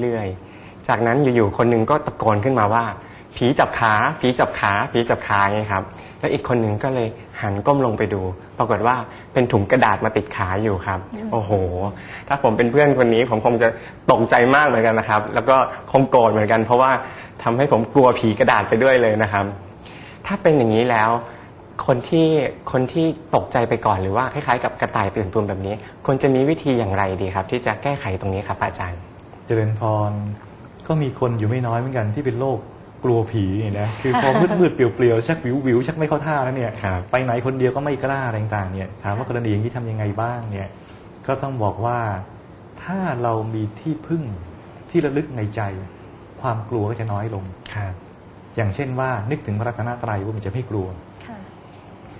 เรื่อยๆ จากนั้นอยู่ๆ คนหนึ่งก็ตะโกนขึ้นมาว่า ผีจับขา ผีจับขา ผีจับขาไงครับ แล้วอีกคนหนึ่งก็เลยหันก้มลงไปดู ปรากฏว่าเป็นถุงกระดาษมาติดขาอยู่ครับ โอ้โห ถ้าผมเป็นเพื่อนคนนี้ผมคงจะตกใจมากเหมือนกันนะครับ แล้วก็คงโกรธเหมือนกัน เพราะว่าทำให้ผมกลัวผีกระดาษไปด้วยเลยนะครับ ถ้าเป็นอย่างนี้แล้ว คนที่คนที่ตกใจไปก่อนหรือว่าคล้ายๆ กับกระต่ายตื่นตูมแบบนี้ควรจะมีวิธีอย่างไรดีครับ ที่จะแก้ไขตรงนี้ครับอาจารย์ เจริญพร ก็มีคนอยู่ไม่น้อยเหมือนกันที่เป็นโรคกลัวผีเนี่ยนะคือพอมืดมืดๆเปลี่ยวๆชักวิววิวๆชักไม่เข้าท่าแล้วเนี่ยครับไปไหนคนเดียวก็ไม่กล้าอะไรต่างๆเนี่ยถามว่ากรณีอย่างนี้ทำยังไงบ้างเนี่ย ก็ต้องบอกว่าถ้าเรามีที่พึ่งที่ระลึกในใจ ความกลัวก็จะน้อยลงครับอย่างเช่นว่านึกถึงพระรัตนตรัยว่ามันจะไม่กลัวค่ะ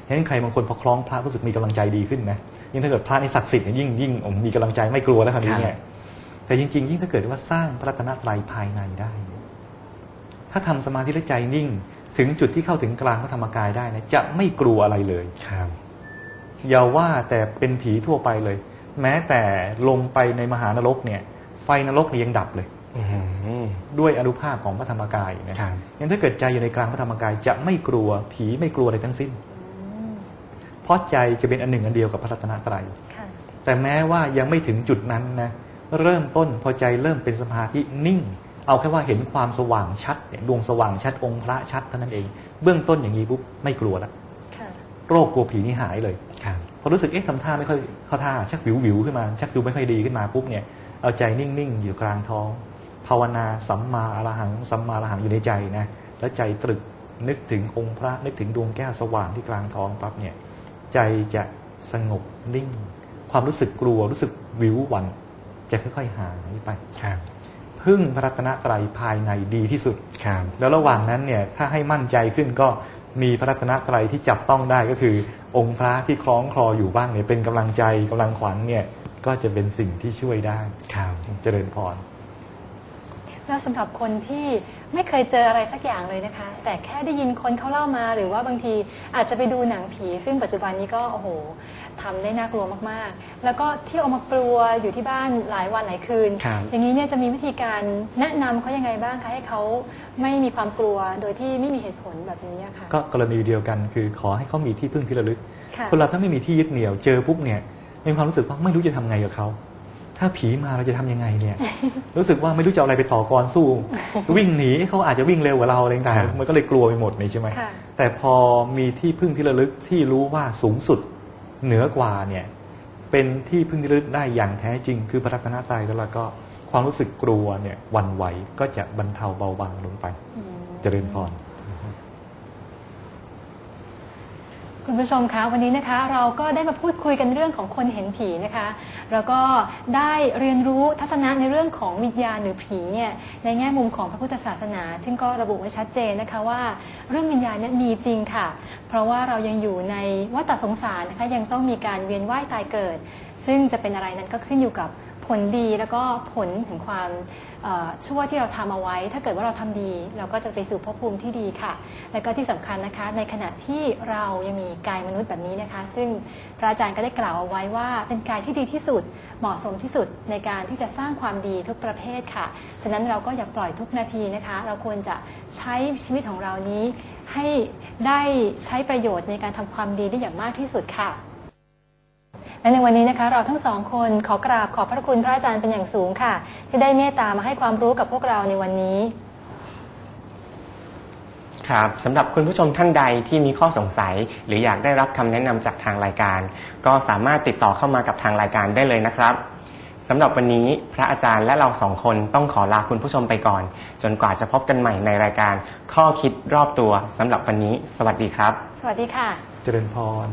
เห็นใครบางคนพอคล้องพระรู้สึกมีกำลังใจดีขึ้นนะยิ่งถ้าเกิดพระนี่ศักดิ์สิทธิ์เนี่ยยิ่งยิ่งผมมีกำลังใจไม่กลัวแล้วคราวนี้เนี่ย แต่จริง ๆ ยิ่งถ้าเกิดว่าสร้างพระรัตนตรัยภายในได้ ถ้าทำสมาธิและใจนิ่ง ถึงจุดที่เข้าถึงกลางพระธรรมกายได้นะจะไม่กลัวอะไรเลยครับอย่าว่าแต่เป็นผีทั่วไปเลย แม้แต่ลงไปในมหานรกเนี่ย ไฟนรกเนี่ยยังดับเลยอืมด้วยอนุภาพของพระธรรมกายนะครับงั้นถ้าเกิดใจอยู่ในกลางพระธรรมกายจะไม่กลัวผีไม่กลัวอะไรทั้งสิ้น เพราะใจจะเป็นอันหนึ่งอันเดียวกับพระรัตนตรัยค่ะแต่แม้ว่ายังไม่ถึงจุดนั้นนะ เริ่มต้นพอใจเริ่มเป็นสมาธินิ่ง เอาแค่ว่าเห็นความสว่างชัดเนี่ยดวงสว่างชัดองค์พระชัดเท่านั้นเอง เบื้องต้นอย่างนี้ปุ๊บไม่กลัวละค่ะโรคกลัวผีนี่หายเลยครับพอรู้สึกเอ๊ะทำท่าไม่ค่อยเข้าท่าชักวิววิวๆขึ้นมาชักดูไม่ค่อยดีขึ้นมาปุ๊บเนี่ยเอาใจนิ่งๆอยู่กลางท้อง ภาวนาสัมมาอรหังสัมมาอรหังอยู่ในใจนะแล้วใจตรึกนึกถึงองค์พระนึกถึงดวงแก้วสว่างที่กลางท้องปั๊บเนี่ยใจจะสงบนิ่ง ความรู้สึกกลัวรู้สึกวิวหวัน จะค่อยๆหายไปครับพึ่งพระรัตนตรัยภายในดีที่สุดครับแล้วระหว่างนั้นเนี่ยถ้าให้มั่นใจขึ้นก็มีพระรัตนตรัยที่จับต้องได้ก็คือ องค์พระที่คล้องคลออยู่บ้างเนี่ยเป็นกำลังใจกำลังขวัญเนี่ยก็จะเป็นสิ่งที่ช่วยได้ครับเจริญพร แล้วสำหรับคนที่ไม่เคยเจออะไรสักอย่างเลยนะคะ แต่แค่ได้ยินคนเขาเล่ามาหรือว่าบางทีอาจจะไปดูหนังผี ซึ่งปัจจุบันนี้ก็โอ้โหทำได้น่ากลัวมากๆ แล้วก็เที่ยวมากลัวอยู่ที่บ้านหลายวันหลายคืน ครับ อย่างนี้เนี่ยจะมีวิธีการแนะนำเขายังไงบ้างคะให้เขาไม่มีความกลัวโดยที่ไม่มีเหตุผลแบบนี้อะค่ะ ก็กรณีเดียวกันคือขอให้เขามีที่พึ่งที่ระลึก ค่ะ คนเราถ้าไม่มีที่ยึดเหนี่ยวเจอปุ๊บเนี่ยมีความรู้สึกว่าไม่รู้จะทำไงกับเขา ถ้าผีมาเราจะทำยังไงเนี่ย รู้สึกว่าไม่รู้จะเอาอะไรไปต่อกรสู้ วิ่งหนีเขาอาจจะวิ่งเร็วกว่าเราอะไรต่างครับๆมันก็เลยกลัวไปหมดนี่ใช่ไหมค่ะแต่พอมีที่พึ่งที่ระลึกที่รู้ว่าสูงสุดเหนือกว่าเนี่ยเป็นที่พึ่งที่ระลึกได้อย่างแท้จริง คือพระรัตนตรัยแล้วเราก็ความรู้สึกกลัวเนี่ยหวันไหวก็จะบรรเทาเบาบางลงไปอืมเจริญพร คุณผู้ชมคะวันนี้นะคะเราก็ได้มาพูดคุยกันเรื่องของคนเห็นผีนะคะ แล้วก็ได้เรียนรู้ทัศนะในเรื่องของวิญญาณหรือผีเนี่ยในแง่มุมของพระพุทธศาสนา ซึ่งก็ระบุไว้ชัดเจนนะคะว่าเรื่องวิญญาณเนี่ยมีจริงค่ะ เพราะว่าเรายังอยู่ในวัฏสงสารนะคะยังต้องมีการเวียนว่ายตายเกิด ซึ่งจะเป็นอะไรนั้นก็ขึ้นอยู่กับ ลดีแล้วก็ผลถึงความชั่วที่เราทำเอาไว้ ถ้าเกิดว่าเราทำดี เราก็จะไปสู่ภพภูมิที่ดีค่ะ และก็ที่สำคัญนะคะ ในขณะที่เรายังมีกายมนุษย์แบบนี้นะคะ ซึ่งพระอาจารย์ก็ได้กล่าวเอาไว้ว่า เป็นกายที่ดีที่สุดเหมาะสมที่สุดในการที่จะสร้างความดีทุกประเภทค่ะ ฉะนั้นเราก็อย่าปล่อยทุกนาทีนะคะ เราควรจะใช้ชีวิตของเรานี้ให้ได้ใช้ประโยชน์ในการทำความดีได้อย่างมากที่สุดค่ะ และในวันนี้นะคะ เราทั้งสองคนขอกราบขอบพระคุณพระอาจารย์เป็นอย่างสูงค่ะ ที่ได้เมตตามาให้ความรู้กับพวกเราในวันนี้ ครับสำหรับคุณผู้ชมท่านใดที่มีข้อสงสัย หรืออยากได้รับคำแนะนำจากทางรายการ ก็สามารถติดต่อเข้ามากับทางรายการได้เลยนะครับสำหรับวันนี้พระอาจารย์และเราสองคนต้องขอลาคุณผู้ชมไปก่อน จนกว่าจะพบกันใหม่ในรายการ ข้อคิดรอบตัวสำหรับวันนี้ สวัสดีครับ สวัสดีค่ะ เจริญพร